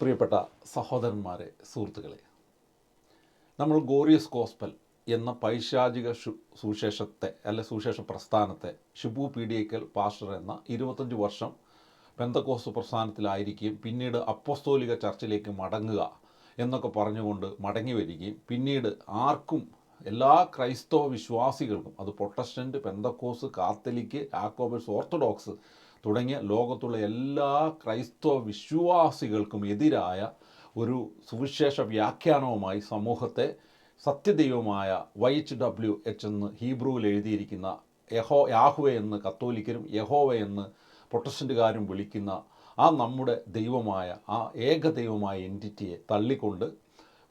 പ്രിയപ്പെട്ട സഹോദരന്മാരെ സുഹൃത്തുക്കളെ നമ്മൾ ഗോറിയസ് കോസ്പൽ എന്ന പൈശാചിക സുവിശേഷത്തെ അല്ലെ സുവിശേഷ പ്രസ്ഥാനത്തെ ഷിബു പീഡിയക്കൽ പാസ്റ്റർ എന്ന ഇരുപത്തഞ്ച് വർഷം പെന്തക്കോസ് പ്രസ്ഥാനത്തിലായിരിക്കുകയും പിന്നീട് അപ്പോസ്തോലിക ചർച്ചിലേക്ക് മടങ്ങുക എന്നൊക്കെ പറഞ്ഞുകൊണ്ട് മടങ്ങി വരികയും പിന്നീട് ആർക്കും എല്ലാ ക്രൈസ്തവ വിശ്വാസികൾക്കും അത് പ്രൊട്ടസ്റ്റന്റ് പെന്തക്കോസ് കാത്തലിക്ക് ആക്കോബൽസ് ഓർത്തഡോക്സ് തുടങ്ങിയ ലോകത്തുള്ള എല്ലാ ക്രൈസ്തവ വിശ്വാസികൾക്കും എതിരായ ഒരു സുവിശേഷ വ്യാഖ്യാനവുമായി സമൂഹത്തെ സത്യദൈവമായ വൈ എച്ച് ഡബ്ല്യു എച്ച് എന്ന് ഹീബ്രുവിൽ എഴുതിയിരിക്കുന്ന യഹോ യാഹുവെ എന്ന് കത്തോലിക്കരും യഹോവ എന്ന് പ്രൊട്ടസ്റ്റന്റുകാരും വിളിക്കുന്ന ആ നമ്മുടെ ദൈവമായ ആ ഏക ദൈവമായ എന്റിറ്റിയെ തള്ളിക്കൊണ്ട്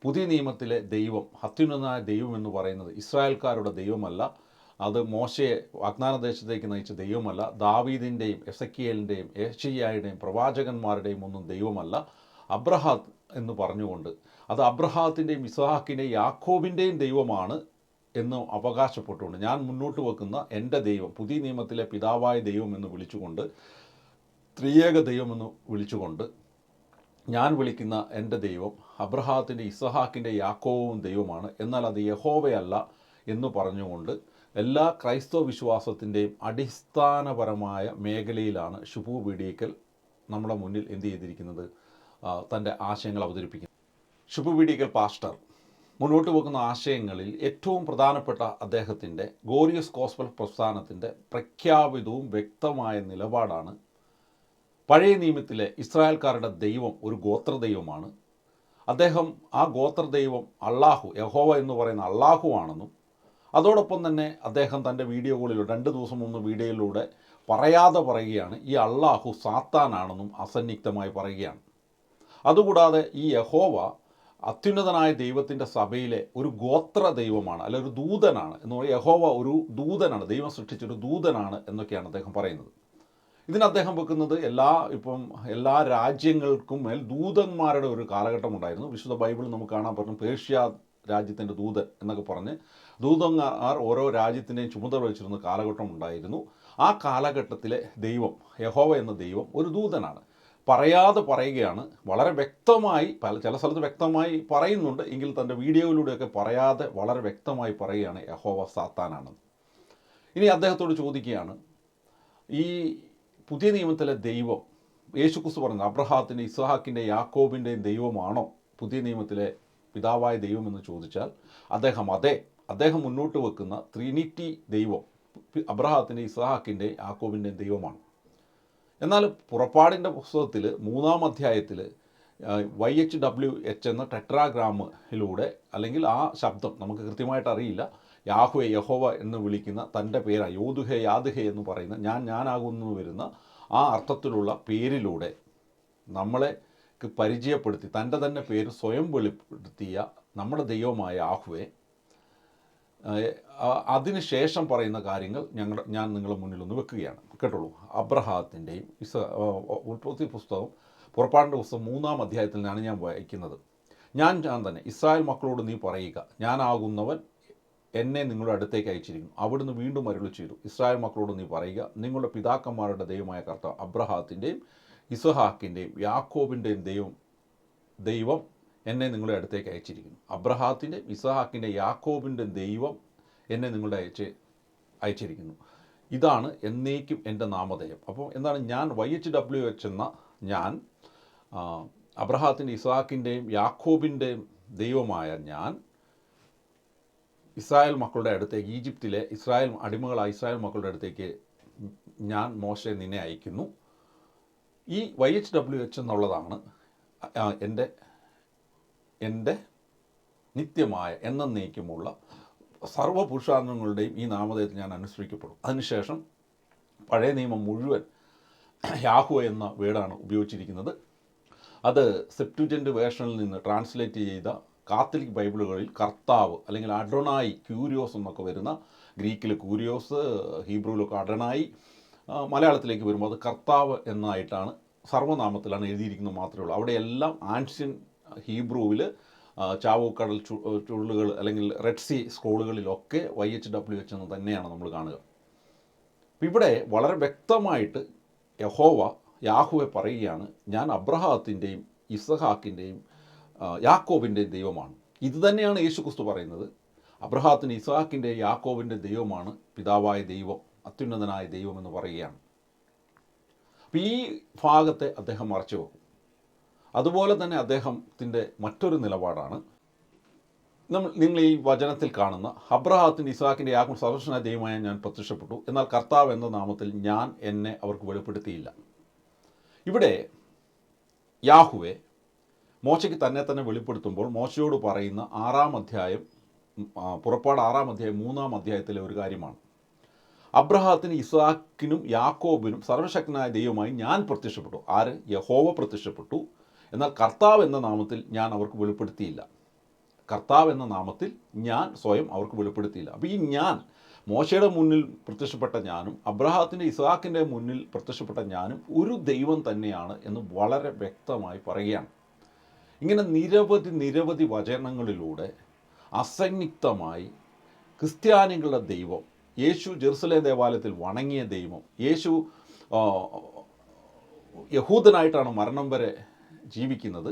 പുതിയ നിയമത്തിലെ ദൈവം അത്യുന്നതനായ ദൈവം എന്ന് പറയുന്നത് ഇസ്രായേൽക്കാരുടെ ദൈവമല്ല അത് മോശയെ വാഗ്ദാന ദേശത്തേക്ക് നയിച്ച ദൈവമല്ല ദാവീദിന്റെയും എസക്കിയലിന്റെയും ഏഷ്യയുടെയും പ്രവാചകന്മാരുടെയും ഒന്നും ദൈവമല്ല അബ്രഹാത്ത് എന്ന് പറഞ്ഞുകൊണ്ട്. അത് അബ്രഹാത്തിന്റെയും ഇസ്ഹാക്കിന്റെയും യാക്കോബിന്റെയും ദൈവമാണ് എന്ന് അവകാശപ്പെട്ടുകൊണ്ട് ഞാൻ മുന്നോട്ട് വെക്കുന്ന എന്റെ ദൈവം പുതിയ നിയമത്തിലെ പിതാവായ ദൈവം എന്ന് വിളിച്ചുകൊണ്ട് ത്രിയേക ദൈവമെന്ന് വിളിച്ചുകൊണ്ട് ഞാൻ വിളിക്കുന്ന എന്റെ ദൈവം അബ്രഹാത്തിന്റെ ഇസഹാക്കിന്റെ യാക്കോവും ദൈവമാണ്. എന്നാൽ അത് യഹോവയല്ല എന്ന് പറഞ്ഞുകൊണ്ട് എല്ലാ ക്രൈസ്തവ വിശ്വാസത്തിന്റെയും അടിസ്ഥാനപരമായ മേഖലയിലാണ് ഷുബു ബിഡിയക്കൽ നമ്മുടെ മുന്നിൽ എന്ത് ചെയ്തിരിക്കുന്നത് തന്റെ ആശയങ്ങൾ അവതരിപ്പിക്കുന്നത്. ഷുബു ബിഡിയക്കൽ പാസ്റ്റർ മുന്നോട്ട് വെക്കുന്ന ആശയങ്ങളിൽ ഏറ്റവും പ്രധാനപ്പെട്ട അദ്ദേഹത്തിന്റെ ഗോറിയസ് കോസ്പൽ പ്രസ്ഥാനത്തിന്റെ പ്രഖ്യാപിതവും വ്യക്തമായ നിലപാടാണ്. പഴയ നിയമത്തിലെ ഇസ്രായേൽക്കാരുടെ ദൈവം ഒരു ഗോത്രദൈവമാണ്. അദ്ദേഹം ആ ഗോത്രദൈവം അള്ളാഹു യഹോവ എന്ന് പറയുന്ന അള്ളാഹു ആണെന്നും അതോടൊപ്പം തന്നെ അദ്ദേഹം തന്റെ വീഡിയോകളിലൂടെ രണ്ട് ദിവസം മുമ്പ് വീഡിയോയിലൂടെ പറയാതെ പറയുകയാണ് ഈ അള്ളാഹു സാത്താനാണെന്നും അസന്നിഗ്ധമായി പറയുകയാണ്. അതുകൂടാതെ ഈ യഹോവ അത്യുന്നതനായ ദൈവത്തിന്റെ സഭയിലെ ഒരു ഗോത്ര ദൈവമാണ് അല്ല ഒരു ദൂതനാണ് എന്ന് പറയുക യഹോവ ഒരു ദൂതനാണ് ദൈവം സൃഷ്ടിച്ചൊരു ദൂതനാണ് എന്നൊക്കെയാണ് അദ്ദേഹം പറയുന്നത്. ഇതിന് അദ്ദേഹം വെക്കുന്നത് എല്ലാ ഇപ്പം എല്ലാ രാജ്യങ്ങൾക്കും മേൽ ദൂതന്മാരുടെ ഒരു കാലഘട്ടം ഉണ്ടായിരുന്നു വിശുദ്ധ ബൈബിൾ നമുക്ക് കാണാൻ പറ്റും പേർഷ്യ രാജ്യത്തിന്റെ ദൂതൻ എന്നൊക്കെ പറഞ്ഞ് ദൂതന്മാർ ഓരോ രാജ്യത്തിന്റെയും ചുമതല വഹിച്ചിരുന്ന കാലഘട്ടം ഉണ്ടായിരുന്നു. ആ കാലഘട്ടത്തിലെ ദൈവം യഹോവ എന്ന ദൈവം ഒരു ദൂതനാണ്. പറയാതെ പറയുകയാണ്. വളരെ വ്യക്തമായി പല ചില സ്ഥലത്ത് വ്യക്തമായി പറയുന്നുണ്ട്. എങ്കിൽ തന്റെ വീഡിയോയിലൂടെയൊക്കെ പറയാതെ വളരെ വ്യക്തമായി പറയുകയാണ് യഹോവ സാത്താനാണെന്ന് ഇനി അദ്ദേഹത്തോട് ചോദിക്കുകയാണ് ഈ പുതിയ നിയമത്തിലെ ദൈവം യേശുക്രിസ്തു പറഞ്ഞ അബ്രഹാത്തിന്റെ ഇസ്ഹാക്കിന്റെ യാക്കോബിന്റെയും ദൈവമാണോ? പുതിയ നിയമത്തിലെ പിതാവായ ദൈവമെന്ന് ചോദിച്ചാൽ അദ്ദേഹം അതെ. അദ്ദേഹം മുന്നോട്ട് വെക്കുന്ന ട്രിനിറ്റി ദൈവം അബ്രഹാത്തിന്റെ ഇസ്ഹാക്കിന്റെ യാക്കോബിന്റെയും ദൈവമാണ്. എന്നാൽ പുറപ്പാടിന്റെ പുസ്തകത്തിൽ മൂന്നാം അധ്യായത്തിൽ വൈ എച്ച് ഡബ്ല്യു എച്ച് എന്ന ടെട്രാഗ്രാമിലൂടെ അല്ലെങ്കിൽ ആ ശബ്ദം നമുക്ക് കൃത്യമായിട്ട് അറിയില്ല യാഹുവെ യഹോവ എന്ന് വിളിക്കുന്ന തന്റെ പേരാ യോധുഹെ യാദുഹെ എന്ന് പറയുന്ന ഞാൻ ഞാനാകുന്നു വരുന്ന ആ അർത്ഥത്തിലുള്ള പേരിലൂടെ നമ്മളെ പരിചയപ്പെടുത്തി തന്റെ തന്നെ പേര് സ്വയം വെളിപ്പെടുത്തിയ നമ്മുടെ ദൈവമായ യാഹുവെ അതിന് ശേഷം പറയുന്ന കാര്യങ്ങൾ ഞങ്ങൾ ഞാൻ നിങ്ങളുടെ മുന്നിൽ ഒന്ന് വെക്കുകയാണ്. കേട്ടോളൂ. അബ്രഹാത്തിന്റെയും ഇസ ഉൽപ്പത്തി പുസ്തകം പുറപ്പാടിന്റെ പുസ്തകം മൂന്നാം അധ്യായത്തിൽ നിന്നാണ് ഞാൻ വായിക്കുന്നത്. ഞാൻ ഞാൻ തന്നെ ഇസ്രായേൽ മക്കളോട് നീ പറയുക ഞാനാകുന്നവൻ എന്നെ നിങ്ങളുടെ അടുത്തേക്ക് അയച്ചിരിക്കുന്നു. അവിടുന്ന് വീണ്ടും അരുളി ചെയ്തു. ഇസ്രായേൽ മക്കളോട് നീ പറയുക നിങ്ങളുടെ പിതാക്കന്മാരുടെ ദൈവമായ കർത്താവ് അബ്രഹാത്തിന്റെയും ഇസഹാക്കിന്റെയും യാക്കോബിന്റെയും ദൈവം ദൈവം എന്നെ നിങ്ങളുടെ അടുത്തേക്ക് അയച്ചിരിക്കുന്നു. അബ്രഹാത്തിന്റെ ഇസഹാക്കിന്റെ യാക്കോബിന്റെ ദൈവം എന്നെ നിങ്ങളുടെ അയച്ച് അയച്ചിരിക്കുന്നു. ഇതാണ് എന്നേക്കും എന്റെ നാമധേയം. അപ്പോൾ എന്താണ് ഞാൻ വൈ എച്ച് ഡബ്ല്യു എച്ച് എന്ന ഞാൻ അബ്രഹാത്തിന്റെ ഇസഹാക്കിന്റെയും യാക്കോബിന്റെയും ദൈവമായ ഞാൻ ഇസ്രായേൽ മക്കളുടെ അടുത്തേക്ക് ഈജിപ്തിലെ ഇസ്രായേൽ അടിമകളായ ഇസ്രായേൽ മക്കളുടെ അടുത്തേക്ക് ഞാൻ മോശെ നിന്നെ അയക്കുന്നു. ഈ വൈ എച്ച് ഡബ്ല്യു എച്ച് എന്നുള്ളതാണ് എന്റെ എന്റെ നിത്യമായ എന്നേക്കുമുള്ള സർവ പുരുഷാർത്ഥങ്ങളുടെയും ഈ നാമധേയത്തിൽ ഞാൻ അനുസരിക്കപ്പെടും അതിനുശേഷം പഴയ നിയമം മുഴുവൻ യാഹു എന്ന വേർഡാണ് ഉപയോഗിച്ചിരിക്കുന്നത്. അത് സെപ്റ്റുജന്റ് വേർഷനിൽ നിന്ന് ട്രാൻസ്ലേറ്റ് ചെയ്ത കാത്തലിക് ബൈബിളുകളിൽ കർത്താവ് അല്ലെങ്കിൽ അഡ്രണായി ക്യൂരിയോസ് എന്നൊക്കെ വരുന്ന ഗ്രീക്കിൽ ക്യൂരിയോസ് ഹീബ്രുവിലൊക്കെ അഡണായി മലയാളത്തിലേക്ക് വരുമ്പോൾ അത് കർത്താവ് എന്നായിട്ടാണ് സർവനാമത്തിലാണ് എഴുതിയിരിക്കുന്നത് മാത്രമേ ഉള്ളൂ. അവിടെയെല്ലാം ആൻഷ്യൻ ഹീബ്രുവിൽ ചാവോക്കടൽ ചു ചുള്ളുകൾ അല്ലെങ്കിൽ റെഡ് സി സ്ക്രോളുകളിലൊക്കെ വൈ എച്ച് ഡബ്ല്യു എച്ച് എന്ന് തന്നെയാണ് നമ്മൾ കാണുക. അപ്പം ഇവിടെ വളരെ വ്യക്തമായിട്ട് യഹോവ യാഹുവെ പറയുകയാണ് ഞാൻ അബ്രഹാത്തിന്റെയും ഇസഹാക്കിന്റെയും യാക്കോബിന്റെയും ദൈവമാണ്. ഇത് തന്നെയാണ് യേശു ക്രിസ്തു പറയുന്നത്. അബ്രഹാത്തിന് ഇസഹാക്കിന്റെ യാക്കോബിന്റെ ദൈവമാണ് പിതാവായ ദൈവം അത്യുന്നതനായ ദൈവം എന്ന് പറയുകയാണ്. അപ്പം ഈ ഭാഗത്തെ അദ്ദേഹം മറച്ചു വെക്കും. അതുപോലെ തന്നെ അദ്ദേഹത്തിന്റെ മറ്റൊരു നിലപാടാണ്. നമ്മൾ നിങ്ങൾ ഈ വചനത്തിൽ കാണുന്ന അബ്രഹാത്തിന്റെ ഇസാക്കിന്റെ യാക്കും സർവശന ദൈവമായ ഞാൻ പ്രത്യക്ഷപ്പെട്ടു. എന്നാൽ കർത്താവ് എന്ന നാമത്തിൽ ഞാൻ എന്നെ അവർക്ക് വെളിപ്പെടുത്തിയില്ല. ഇവിടെ യാഹുവെ മോശയ്ക്ക് തന്നെ തന്നെ വെളിപ്പെടുത്തുമ്പോൾ മോശയോട് പറയുന്ന ആറാം അധ്യായം പുറപ്പാട് ആറാം അധ്യായം മൂന്നാം അധ്യായത്തിലെ ഒരു കാര്യമാണ്. അബ്രഹാത്തിന് ഇസാക്കിനും യാക്കോബിനും സർവശക്തനായ ദൈവമായി ഞാൻ പ്രത്യക്ഷപ്പെട്ടു. ആര്? യഹോവ പ്രത്യക്ഷപ്പെട്ടു. എന്നാൽ കർത്താവ് എന്ന നാമത്തിൽ ഞാൻ അവർക്ക് വെളിപ്പെടുത്തിയില്ല. കർത്താവ് എന്ന നാമത്തിൽ ഞാൻ സ്വയം അവർക്ക് വെളിപ്പെടുത്തിയില്ല. അപ്പോൾ ഈ ഞാൻ മോശയുടെ മുന്നിൽ പ്രത്യക്ഷപ്പെട്ട ഞാനും അബ്രഹാത്തിന്റെ ഇസാക്കിന്റെ മുന്നിൽ പ്രത്യക്ഷപ്പെട്ട ഞാനും ഒരു ദൈവം തന്നെയാണ് എന്ന് വളരെ വ്യക്തമായി പറയുകയാണ്. ഇങ്ങനെ നിരവധി നിരവധി വചനങ്ങളിലൂടെ അസന്നിഗ്ധമായി ക്രിസ്ത്യാനികളുടെ ദൈവം യേശു ജെറുസലേം ദേവാലയത്തിൽ വണങ്ങിയ ദൈവം യേശു യഹൂദനായിട്ടാണ് മരണം വരെ ജീവിക്കുന്നത്.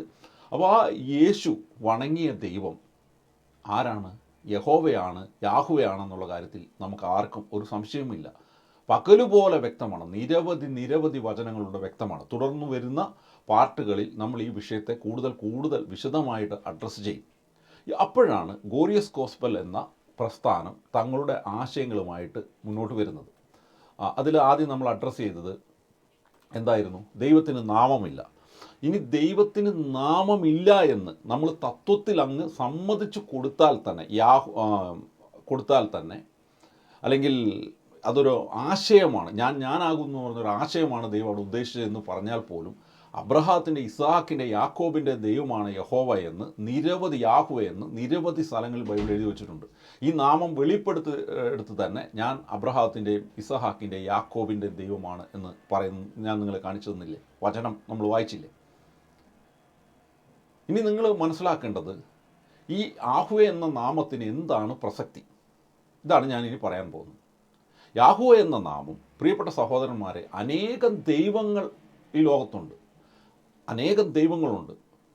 അപ്പോൾ ആ യേശു വണങ്ങിയ ദൈവം ആരാണ്? യഹോവയാണ് യാഹുവയാണെന്നുള്ള കാര്യത്തിൽ നമുക്ക് ആർക്കും ഒരു സംശയവുമില്ല. പകലുപോലെ വ്യക്തമാണ് നിരവധി നിരവധി വചനങ്ങളുടെ വ്യക്തമാണ്. തുടർന്ന് വരുന്ന പാട്ടുകളിൽ നമ്മൾ ഈ വിഷയത്തെ കൂടുതൽ കൂടുതൽ വിശദമായിട്ട് അഡ്രസ്സ് ചെയ്യും. അപ്പോഴാണ് ഗോറിയസ് കോസ്പൽ എന്ന പ്രസ്ഥാനം തങ്ങളുടെ ആശയങ്ങളുമായിട്ട് മുന്നോട്ട് വരുന്നത്. അതിൽ ആദ്യം നമ്മൾ അഡ്രസ്സ് ചെയ്തത് എന്തായിരുന്നു? ദൈവത്തിന് നാമമില്ല. ഇനി ദൈവത്തിന് നാമമില്ല എന്ന് നമ്മൾ തത്വത്തിൽ അങ്ങ് സമ്മതിച്ചു കൊടുത്താൽ തന്നെ യാഹു കൊടുത്താൽ തന്നെ അല്ലെങ്കിൽ അതൊരു ആശയമാണ്. ഞാൻ ഞാനാകുന്നു എന്ന് പറഞ്ഞൊരു ആശയമാണ് ദൈവം അവിടെ ഉദ്ദേശിച്ചതെന്ന് പറഞ്ഞാൽ പോലും അബ്രഹാത്തിന്റെ ഇസാഖിന്റെ യാക്കോബിന്റെ ദൈവമാണ് യഹോവ എന്ന് നിരവധി യാഹുവ എന്ന് നിരവധി സ്ഥലങ്ങളിൽ ബൈബിൾ എഴുതി വെച്ചിട്ടുണ്ട്. ഈ നാമം വെളിപ്പെടുത്ത് എടുത്ത് തന്നെ ഞാൻ അബ്രഹാത്തിന്റെയും ഇസഹാക്കിന്റെയും യാക്കോബിന്റെ ദൈവമാണ് എന്ന് പറയുന്നു ഞാൻ നിങ്ങളെ കാണിച്ചു തന്നില്ലേ? വചനം നമ്മൾ വായിച്ചില്ലേ? ഇനി നിങ്ങൾ മനസ്സിലാക്കേണ്ടത് ഈ ആഹുവ എന്ന നാമത്തിന് എന്താണ് പ്രസക്തി? ഇതാണ് ഞാൻ ഇനി പറയാൻ പോകുന്നത്. യാഹുവ എന്ന നാമം പ്രിയപ്പെട്ട സഹോദരന്മാരെ അനേകം ദൈവങ്ങൾ ഈ ലോകത്തുണ്ട്. അനേകം ദൈവങ്ങളുണ്ട്.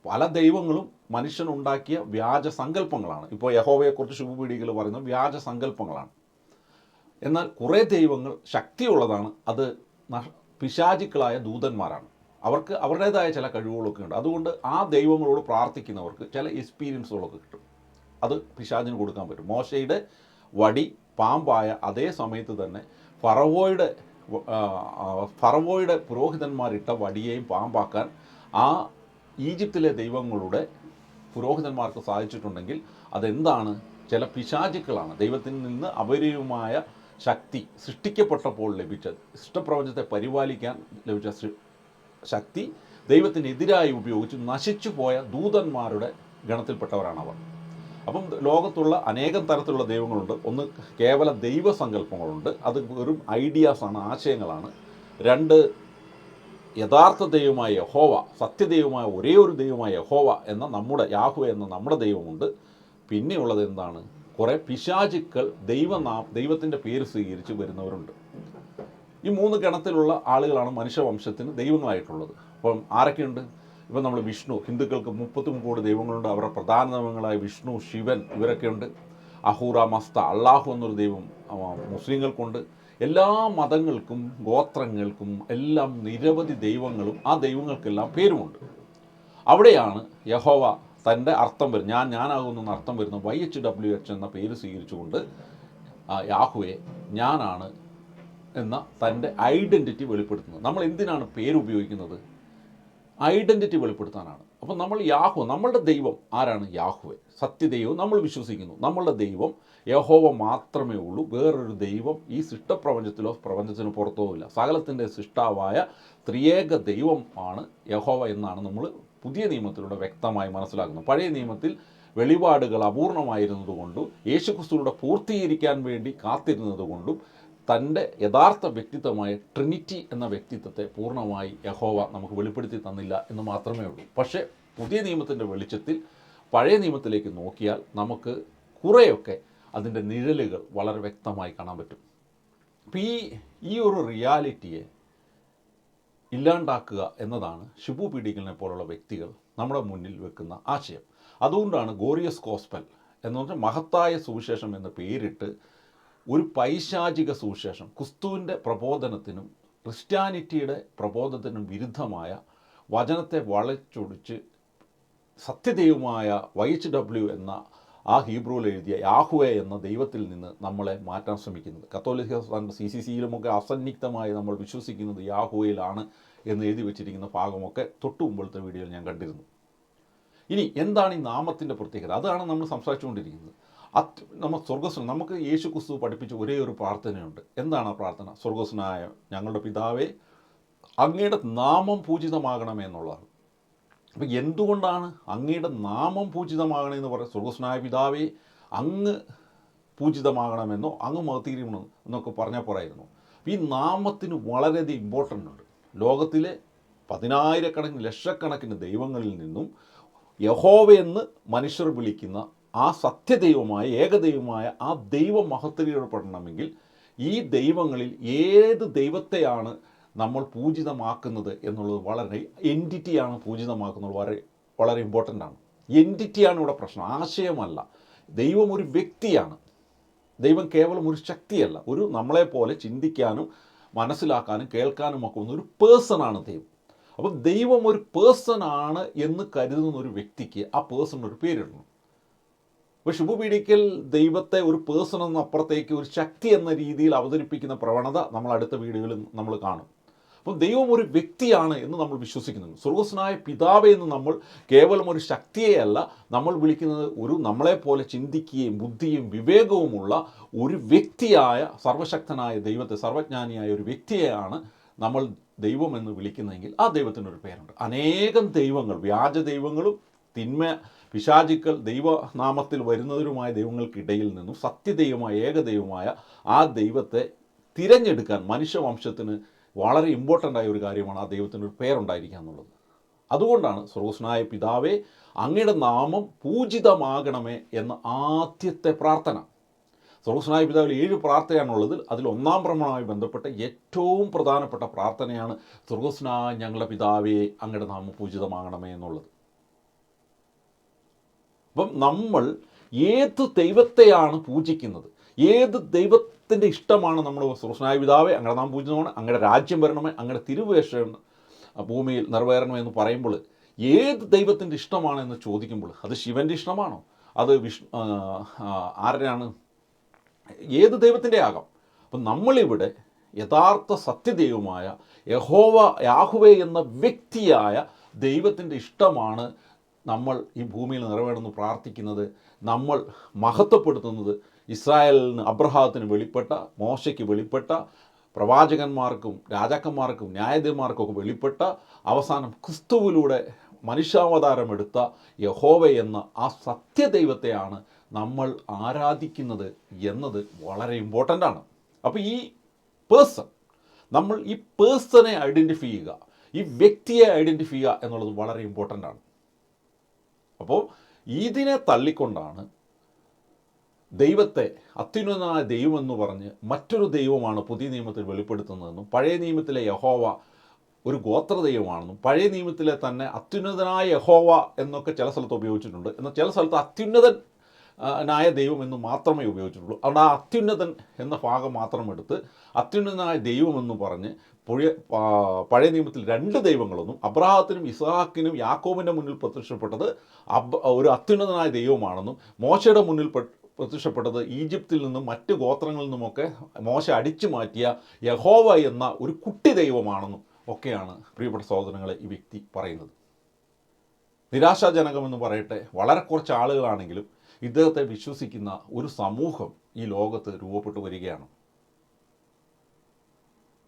പല ദൈവങ്ങളും മനുഷ്യനുണ്ടാക്കിയ വ്യാജ സങ്കല്പങ്ങളാണ്. ഇപ്പോൾ യഹോവയെക്കുറിച്ച് ശുഭപീഠികൾ പറയുന്നത് വ്യാജ സങ്കല്പങ്ങളാണ്. എന്നാൽ കുറേ ദൈവങ്ങൾ ശക്തിയുള്ളതാണ്. അത് പിശാചിക്കളായ ദൂതന്മാരാണ്. അവർക്ക് അവരുടേതായ ചില കഴിവുകളൊക്കെ ഉണ്ട്. അതുകൊണ്ട് ആ ദൈവങ്ങളോട് പ്രാർത്ഥിക്കുന്നവർക്ക് ചില എക്സ്പീരിയൻസുകളൊക്കെ കിട്ടും. അത് പിശാചിന് കൊടുക്കാൻ പറ്റും. മോശയുടെ വടി പാമ്പായ അതേ സമയത്ത് തന്നെ ഫറവോയുടെ ഫറവോയുടെ പുരോഹിതന്മാരിട്ട വടിയെയും പാമ്പാക്കാൻ ആ ഈജിപ്തിലെ ദൈവങ്ങളുടെ പുരോഹിതന്മാർക്ക് സാധിച്ചിട്ടുണ്ടെങ്കിൽ അതെന്താണ്? ചില പിശാചുക്കളാണ്. ദൈവത്തിൽ നിന്ന് അപരിയമായ ശക്തി സൃഷ്ടിക്കപ്പെട്ടപ്പോൾ ലഭിച്ച ഇഷ്ടപ്രപഞ്ചത്തെ പരിപാലിക്കാൻ ലഭിച്ച ശക്തി ദൈവത്തിനെതിരായി ഉപയോഗിച്ച് നശിച്ചു പോയ ദൂതന്മാരുടെ ഗണത്തിൽപ്പെട്ടവരാണ് അവർ അപ്പം ലോകത്തുള്ള അനേകം തരത്തിലുള്ള ദൈവങ്ങളുണ്ട്. ഒന്ന് കേവല ദൈവസങ്കല്പങ്ങളുണ്ട്. അത് വെറും ഐഡിയാസാണ് ആശയങ്ങളാണ്. രണ്ട് യഥാർത്ഥ ദൈവമായ യഹോവ സത്യദൈവമായ ഒരേ ഒരു ദൈവമായ യഹോവ എന്ന നമ്മുടെ യാഹു എന്ന നമ്മുടെ ദൈവമുണ്ട്. പിന്നെയുള്ളത് എന്താണ്? കുറേ പിശാചുക്കൾ ദൈവനാ ദൈവത്തിന്റെ പേര് സ്വീകരിച്ച് വരുന്നവരുണ്ട്. ഈ മൂന്ന് ഗണത്തിലുള്ള ആളുകളാണ് മനുഷ്യവംശത്തിന് ദൈവങ്ങളായിട്ടുള്ളത്. അപ്പം ആരൊക്കെയുണ്ട്? ഇപ്പം നമ്മൾ വിഷ്ണു ഹിന്ദുക്കൾക്ക് മുപ്പത്തും കോടി ദൈവങ്ങളുണ്ട്. അവരുടെ പ്രധാന ദൈവങ്ങളായ വിഷ്ണു ശിവൻ ഇവരൊക്കെയുണ്ട്. അഹൂറ മസ്ത അള്ളാഹു എന്നൊരു ദൈവം മുസ്ലിങ്ങൾക്കുണ്ട്. എല്ലാ മതങ്ങൾക്കും ഗോത്രങ്ങൾക്കും എല്ലാം നിരവധി ദൈവങ്ങളും ആ ദൈവങ്ങൾക്കെല്ലാം പേരുമുണ്ട്. അവിടെയാണ് യഹോവ തന്റെ അർത്ഥം വരും ഞാൻ ഞാനാകുന്ന അർത്ഥം വരുന്ന വൈ എച്ച് ഡബ്ല്യു എച്ച് എന്ന പേര് സ്വീകരിച്ചുകൊണ്ട് യാഹുവെ ഞാനാണ് എന്ന തന്റെ ഐഡന്റിറ്റി വെളിപ്പെടുത്തുന്നത്. നമ്മൾ എന്തിനാണ് പേര് ഉപയോഗിക്കുന്നത്? ഐഡന്റിറ്റി വെളിപ്പെടുത്താനാണ്. അപ്പം നമ്മൾ യാഹു നമ്മളുടെ ദൈവം ആരാണ്? യാഹുവെ. സത്യദൈവം നമ്മൾ വിശ്വസിക്കുന്നു. നമ്മളുടെ ദൈവം യഹോവ മാത്രമേ ഉള്ളൂ. വേറൊരു ദൈവം ഈ സൃഷ്ടപ്രപഞ്ചത്തിലോ പ്രപഞ്ചത്തിനോ പുറത്തോ ഇല്ല. സകലത്തിന്റെ സൃഷ്ടാവായ ത്രിയേക ദൈവം ആണ് യഹോവ എന്നാണ് നമ്മൾ പുതിയ നിയമത്തിലൂടെ വ്യക്തമായി മനസ്സിലാക്കുന്നത്. പഴയ നിയമത്തിൽ വെളിപാടുകൾ അപൂർണമായിരുന്നതുകൊണ്ടും യേശുക്രിസ്തുവിടെ പൂർത്തീകരിക്കാൻ വേണ്ടി കാത്തിരുന്നതുകൊണ്ടും തന്റെ യഥാർത്ഥ വ്യക്തിത്വമായ ട്രിനിറ്റി എന്ന വ്യക്തിത്വത്തെ പൂർണമായി യഹോവ നമുക്ക് വെളിപ്പെടുത്തി തന്നില്ല എന്ന് മാത്രമേ ഉള്ളൂ. പക്ഷേ പുതിയ നിയമത്തിന്റെ വെളിച്ചത്തിൽ പഴയ നിയമത്തിലേക്ക് നോക്കിയാൽ നമുക്ക് കുറേയൊക്കെ അതിന്റെ നിഴലുകൾ വളരെ വ്യക്തമായി കാണാൻ പറ്റും. അപ്പോൾ ഈ ഈ ഒരു റിയാലിറ്റിയെ ഇല്ലാണ്ടാക്കുക എന്നതാണ് ഷിബു പീഡിക്കലിനെ പോലുള്ള വ്യക്തികൾ നമ്മുടെ മുന്നിൽ വെക്കുന്ന ആശയം. അതുകൊണ്ടാണ് ഗോറിയസ് കോസ്പൽ എന്ന് പറഞ്ഞാൽ മഹത്തായ സുവിശേഷം എന്ന പേരിട്ട് ഒരു പൈശാചിക സുവിശേഷം. ക്രിസ്തുവിന്റെ പ്രബോധനത്തിനും ക്രിസ്ത്യാനിറ്റിയുടെ പ്രബോധത്തിനും വിരുദ്ധമായ വചനത്തെ വളച്ചൊടിച്ച് സത്യദൈവമായ വൈ എച്ച് ഡബ്ല്യു എന്ന ആ ഹീബ്രുവിൽ എഴുതിയ യാഹുവെ എന്ന ദൈവത്തിൽ നിന്ന് നമ്മളെ മാറ്റാൻ ശ്രമിക്കുന്നത്. കത്തോലിക്ക സി സി സിയിലുമൊക്കെ അസന്നിഗ്ധമായി നമ്മൾ വിശ്വസിക്കുന്നത് യാഹുവയിലാണ് എന്ന് എഴുതി വെച്ചിരിക്കുന്ന ഭാഗമൊക്കെ തൊട്ടു മുമ്പത്തെ വീഡിയോയിൽ ഞാൻ കണ്ടിരുന്നു. ഇനി എന്താണ് ഈ നാമത്തിന്റെ പ്രത്യേകത? അതാണ് നമ്മൾ സംസാരിച്ചുകൊണ്ടിരിക്കുന്നത്. അത് നമ്മൾ സ്വർഗസ്വന നമുക്ക് യേശു ക്രിസ്തു പഠിപ്പിച്ച ഒരേ ഒരു പ്രാർത്ഥനയുണ്ട്. എന്താണ് ആ പ്രാർത്ഥന? സ്വർഗസ്വനായ ഞങ്ങളുടെ പിതാവേ അങ്ങയുടെ നാമം പൂജിതമാകണമേ എന്നുള്ളതാണ് അപ്പം എന്തുകൊണ്ടാണ് അങ്ങയുടെ നാമം പൂജിതമാകണമെന്ന് പറയുന്നത്? സ്വർഗസ്വനായ പിതാവേ അങ്ങ് പൂജിതമാകണമെന്നോ അങ്ങ് മതീരിയണം എന്നൊക്കെ പറഞ്ഞാൽ പോരായിരുന്നു. ഈ നാമത്തിന് വളരെയധികം ഇമ്പോർട്ടന്റ് ഉണ്ട്. ലോകത്തിലെ പതിനായിരക്കണക്കിന് ലക്ഷക്കണക്കിന് ദൈവങ്ങളിൽ നിന്നും യഹോവയെന്ന് മനുഷ്യർ വിളിക്കുന്ന ആ സത്യദൈവമായ ഏകദൈവമായ ആ ദൈവം മഹത്വീയപ്പെടണമെങ്കിൽ ഈ ദൈവങ്ങളിൽ ഏത് ദൈവത്തെയാണ് നമ്മൾ പൂജിതമാക്കുന്നത് എന്നുള്ളത് വളരെ എന്റിറ്റിയാണ് പൂജിതമാക്കുന്നത് വളരെ വളരെ ഇമ്പോർട്ടന്റ് ആണ്. എന്റിറ്റിയാണ് ഇവിടെ പ്രശ്നം. ആശയമല്ല. ദൈവം ഒരു വ്യക്തിയാണ്. ദൈവം കേവലം ഒരു ശക്തിയല്ല. ഒരു നമ്മളെപ്പോലെ ചിന്തിക്കാനും മനസ്സിലാക്കാനും കേൾക്കാനും ഒക്കെ ഒരു പേഴ്സണാണ് ദൈവം. അപ്പം ദൈവം ഒരു പേഴ്സണാണ് എന്ന് കരുതുന്ന ഒരു വ്യക്തിക്ക് ആ പേഴ്സൺ ഒരു പേരിടണം. അപ്പോൾ ശുഭപീഠിക്കൽ ദൈവത്തെ ഒരു പേഴ്സൺ എന്ന അപ്പുറത്തേക്ക് ഒരു ശക്തി എന്ന രീതിയിൽ അവതരിപ്പിക്കുന്ന പ്രവണത നമ്മൾ അടുത്ത വീടുകളിൽ നമ്മൾ കാണും. അപ്പം ദൈവം ഒരു വ്യക്തിയാണ് എന്ന് നമ്മൾ വിശ്വസിക്കുന്നുണ്ട്. സ്വർഗസ്വനായ പിതാവ് എന്ന് നമ്മൾ കേവലം ഒരു ശക്തിയെയല്ല നമ്മൾ വിളിക്കുന്നത് ഒരു നമ്മളെപ്പോലെ ചിന്തിക്കുകയും ബുദ്ധിയും വിവേകവുമുള്ള ഒരു വ്യക്തിയായ സർവശക്തനായ ദൈവത്തെ സർവജ്ഞാനിയായ ഒരു വ്യക്തിയെയാണ് നമ്മൾ ദൈവം എന്ന് വിളിക്കുന്നതെങ്കിൽ ആ ദൈവത്തിനൊരു പേരുണ്ട്. അനേകം ദൈവങ്ങൾ വ്യാജ ദൈവങ്ങളും തിന്മ പിശാചുക്കൾ ദൈവനാമത്തിൽ വരുന്നവരുമായ ദൈവങ്ങൾക്കിടയിൽ നിന്നും സത്യദൈവമായ ഏകദൈവമായ ആ ദൈവത്തെ തിരഞ്ഞെടുക്കാൻ മനുഷ്യവംശത്തിന് വളരെ ഇമ്പോർട്ടന്റ് ആയ ഒരു കാര്യമാണ് ആ ദൈവത്തിന് ഒരു പേരുണ്ടായിരിക്കുക എന്നുള്ളത്. അതുകൊണ്ടാണ് സ്രോസ്നായ പിതാവേ അങ്ങയുടെ നാമം പൂജിതമാകണമേ എന്ന ആദ്യത്തെ പ്രാർത്ഥന. സ്രോസ്നായ പിതാവിൽ ഏഴ് പ്രാർത്ഥനയാണുള്ളതിൽ അതിൽ ഒന്നാം പ്രമാണവുമായി ബന്ധപ്പെട്ട ഏറ്റവും പ്രധാനപ്പെട്ട പ്രാർത്ഥനയാണ് സ്രോസ്നായ ഞങ്ങളുടെ പിതാവേ അങ്ങയുടെ നാമം പൂജിതമാകണമേ എന്നുള്ളത്. അപ്പം നമ്മൾ ഏത് ദൈവത്തെയാണ് പൂജിക്കുന്നത്? ഏത് ദൈവത്തിന്റെ ഇഷ്ടമാണ് നമ്മൾ സൃഷ്ണായ പിതാവേ അങ്ങനെ നാം പൂജിതമാണ് അങ്ങനെ രാജ്യം വരണമേ അങ്ങനെ തിരുവേഷം ഭൂമിയിൽ നിറവേറണമേ എന്ന് പറയുമ്പോൾ ഏത് ദൈവത്തിന്റെ ഇഷ്ടമാണ് എന്ന് ചോദിക്കുമ്പോൾ അത് ശിവന്റെ ഇഷ്ടമാണോ? അത് വിഷ്ണു ആരാണ്? ഏത് ദൈവത്തിന്റെ ആകാം? അപ്പം നമ്മളിവിടെ യഥാർത്ഥ സത്യദൈവമായ യഹോവ യാഹുവേ എന്ന വ്യക്തിയായ ദൈവത്തിന്റെ ഇഷ്ടമാണ് നമ്മൾ ഈ ഭൂമിയിൽ നിറവേണമെന്ന് പ്രാർത്ഥിക്കുന്നത് നമ്മൾ മഹത്വപ്പെടുത്തുന്നത് ഇസ്രായേലിന് അബ്രഹാത്തിന് വെളിപ്പെട്ട മോശയ്ക്ക് വെളിപ്പെട്ട പ്രവാചകന്മാർക്കും രാജാക്കന്മാർക്കും ന്യായാധിപന്മാർക്കും ഒക്കെ വെളിപ്പെട്ട അവസാനം ക്രിസ്തുവിലൂടെ മനുഷ്യാവതാരം എടുത്ത യഹോവ എന്ന ആ സത്യദൈവത്തെയാണ് നമ്മൾ ആരാധിക്കുന്നത് എന്നത് വളരെ ഇമ്പോർട്ടന്റ് ആണ്. അപ്പോൾ ഈ പേഴ്സൺ നമ്മൾ ഈ പേഴ്സണെ ഐഡന്റിഫൈ ചെയ്യുക ഈ വ്യക്തിയെ ഐഡന്റിഫൈ ചെയ്യുക എന്നുള്ളത് വളരെ ഇമ്പോർട്ടന്റ് ആണ്. അപ്പോൾ ഇതിനെ തള്ളിക്കൊണ്ടാണ് ദൈവത്തെ അത്യുന്നതനായ ദൈവമെന്ന് പറഞ്ഞ് മറ്റൊരു ദൈവമാണ് പുതിയ നിയമത്തിൽ വെളിപ്പെടുത്തുന്നതെന്നും പഴയ നിയമത്തിലെ യഹോവ ഒരു ഗോത്ര ദൈവമാണെന്നും പഴയ നിയമത്തിലെ തന്നെ അത്യുന്നതനായ യഹോവ എന്നൊക്കെ ചില സ്ഥലത്ത് ഉപയോഗിച്ചിട്ടുണ്ട്. എന്നാൽ ചില സ്ഥലത്ത് അത്യുന്നതൻ നായ ദൈവം എന്ന് മാത്രമേ ഉപയോഗിച്ചിട്ടുള്ളൂ. അതുകൊണ്ട് ആ അത്യുന്നതൻ എന്ന ഭാഗം മാത്രം എടുത്ത് അത്യുന്നതനായ ദൈവമെന്ന് പറഞ്ഞ് പുഴ പഴയ നിയമത്തിൽ രണ്ട് ദൈവങ്ങളൊന്നും അബ്രാഹത്തിനും ഇസ്ഹാക്കിനും യാക്കോബിന്റെ മുന്നിൽ പ്രത്യക്ഷപ്പെട്ടത് അബ് ഒരു അത്യുന്നതനായ ദൈവമാണെന്നും മോശയുടെ മുന്നിൽ പ്രത്യക്ഷപ്പെട്ടത് ഈജിപ്തിൽ നിന്നും മറ്റ് ഗോത്രങ്ങളിൽ നിന്നുമൊക്കെ മോശ അടിച്ചു മാറ്റിയ യഹോവ എന്ന ഒരു കുട്ടി ദൈവമാണെന്നും ഒക്കെയാണ് പ്രിയപ്പെട്ട സഹോദരങ്ങളെ ഈ വ്യക്തി പറയുന്നത്. നിരാശാജനകമെന്ന് പറയട്ടെ വളരെ കുറച്ച് ആളുകളാണെങ്കിലും ഇദ്ദേഹത്തെ വിശ്വസിക്കുന്ന ഒരു സമൂഹം ഈ ലോകത്ത് രൂപപ്പെട്ടു വരികയാണ്.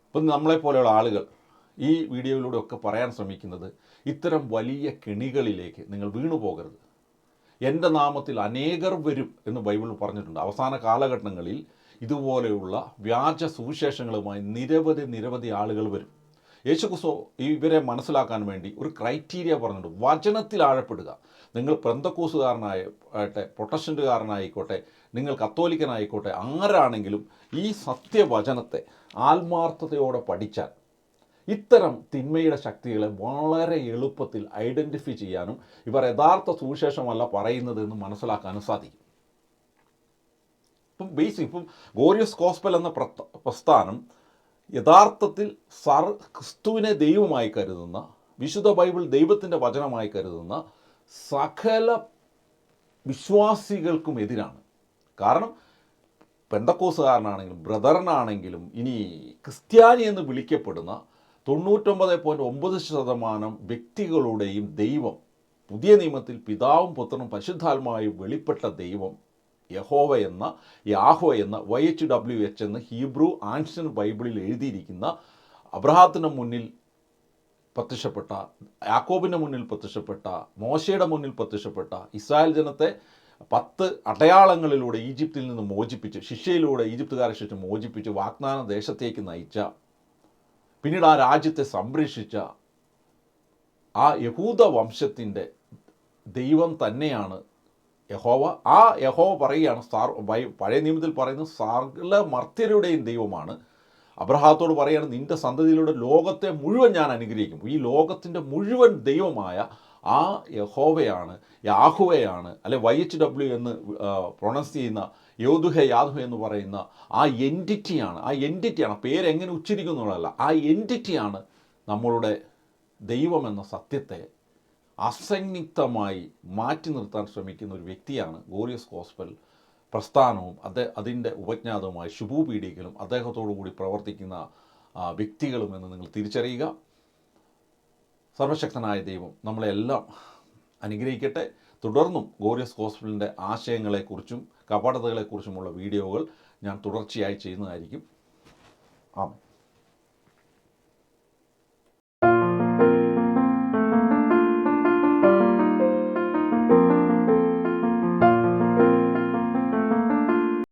ഇപ്പം നമ്മളെപ്പോലെയുള്ള ആളുകൾ ഈ വീഡിയോയിലൂടെ ഒക്കെ പറയാൻ ശ്രമിക്കുന്നത് ഇത്തരം വലിയ കെണികളിലേക്ക് നിങ്ങൾ വീണു പോകരുത്. എന്റെ നാമത്തിൽ അനേകർ വരും എന്ന് ബൈബിൾ പറഞ്ഞിട്ടുണ്ട്. അവസാന കാലഘട്ടങ്ങളിൽ ഇതുപോലെയുള്ള വ്യാജ സുവിശേഷങ്ങളുമായി നിരവധി നിരവധി ആളുകൾ വരും. യേശുക്രിസ്തു ഇവരെ മനസ്സിലാക്കാൻ വേണ്ടി ഒരു ക്രൈറ്റീരിയ പറഞ്ഞിട്ടുണ്ട്. വചനത്തിൽ ആഴപ്പെടുക. നിങ്ങൾ പ്രന്തക്കൂസുകാരനായിട്ടെ പ്രൊട്ടസ്റ്റന്റുകാരനായിക്കോട്ടെ നിങ്ങൾ കത്തോലിക്കനായിക്കോട്ടെ ആരാണെങ്കിലും ഈ സത്യവചനത്തെ ആത്മാർത്ഥതയോടെ പഠിച്ചാൽ ഇത്തരം തിന്മയുടെ ശക്തികളെ വളരെ എളുപ്പത്തിൽ ഐഡന്റിഫൈ ചെയ്യാനും ഇവർ യഥാർത്ഥ സുവിശേഷമല്ല പറയുന്നത് എന്ന് മനസ്സിലാക്കാനും സാധിക്കും. ഇപ്പം ബേസിക് ഇപ്പം ഗോറിയസ് കോസ്പൽ എന്ന പ്രസ്ഥാനം യഥാർത്ഥത്തിൽ സർ ക്രിസ്തുവിനെ ദൈവമായി കരുതുന്ന വിശുദ്ധ ബൈബിൾ ദൈവത്തിന്റെ വചനമായി കരുതുന്ന സകല വിശ്വാസികൾക്കും എതിരാണ്. കാരണം പെന്തക്കോസുകാരനാണെങ്കിലും ബ്രദറിനാണെങ്കിലും ഇനി ക്രിസ്ത്യാനി എന്ന് വിളിക്കപ്പെടുന്ന തൊണ്ണൂറ്റൊമ്പത് പോയിന്റ് ഒമ്പത് ശതമാനം വ്യക്തികളുടെയും ദൈവം പുതിയ നിയമത്തിൽ പിതാവും പുത്രനും പരിശുദ്ധാത്മാവായി വെളിപ്പെട്ട ദൈവം യഹോവ എന്ന യാഹോ എന്ന വൈ എച്ച് ഡബ്ല്യു എച്ച് എന്ന് ഹീബ്രു ആൻഷ്യൻ ബൈബിളിൽ എഴുതിയിരിക്കുന്ന അബ്രഹാത്തിന് മുന്നിൽ പ്രത്യക്ഷപ്പെട്ട യാക്കോബിന്റെ മുന്നിൽ പ്രത്യക്ഷപ്പെട്ട മോശയുടെ മുന്നിൽ പ്രത്യക്ഷപ്പെട്ട ഇസ്രായേൽ ജനത്തെ പത്ത് അടയാളങ്ങളിലൂടെ ഈജിപ്തിൽ നിന്ന് മോചിപ്പിച്ച് ശിക്ഷയിലൂടെ ഈജിപ്തുകാരെ ശിക്ഷ മോചിപ്പിച്ച് വാഗ്ദാന ദേശത്തേക്ക് നയിച്ച പിന്നീട് ആ രാജ്യത്തെ സംരക്ഷിച്ച ആ യഹൂദ വംശത്തിന്റെ ദൈവം തന്നെയാണ് യഹോവ ആ യഹോവ പറയുകയാണ് സാർ പഴയ നിയമത്തിൽ പറയുന്ന സകല മർത്യരുടെയും ദൈവമാണ്. അബ്രഹാത്തോട് പറയാണ് നിന്റെ സന്തതിയിലൂടെ ലോകത്തെ മുഴുവൻ ഞാൻ അനുഗ്രഹിക്കും. ഈ ലോകത്തിന്റെ മുഴുവൻ ദൈവമായ ആ യഹോവയാണ് യാഹുവയാണ് അല്ലെ വൈ എച്ച് ഡബ്ല്യു എന്ന് പ്രൊണൗൺസ് ചെയ്യുന്ന യോധുഹ യാദുഹ എന്ന് പറയുന്ന ആ എന്റിറ്റിയാണ് ആ എന്റിറ്റിയാണ് പേരെങ്ങനെ ഉച്ചരിക്കുന്നുള്ളതല്ല ആ എന്റിറ്റിയാണ് നമ്മളുടെ ദൈവമെന്ന സത്യത്തെ അസന്നിഗ്ധമായി മാറ്റി നിർത്താൻ ശ്രമിക്കുന്ന ഒരു വ്യക്തിയാണ് ഗോറിയസ് കോസ്പൽ. പ്രസ്ഥാനവും അദ്ദേഹം അതിന്റെ ഉപജ്ഞാതവുമായ ശുഭു പീഡികലും അദ്ദേഹത്തോടു കൂടി പ്രവർത്തിക്കുന്ന ആ, വ്യക്തികളും എന്ന് നിങ്ങൾ തിരിച്ചറിയുക. സർവശക്തനായ ദൈവം നമ്മളെല്ലാം അനുഗ്രഹിക്കട്ടെ. തുടർന്നും ഗോറിയസ് ഹോസ്പിറ്റലിന്റെ ആശയങ്ങളെക്കുറിച്ചും കപടതകളെക്കുറിച്ചുമുള്ള വീഡിയോകൾ ഞാൻ തുടർച്ചയായി ചെയ്യുന്നതായിരിക്കും. ആമേൻ.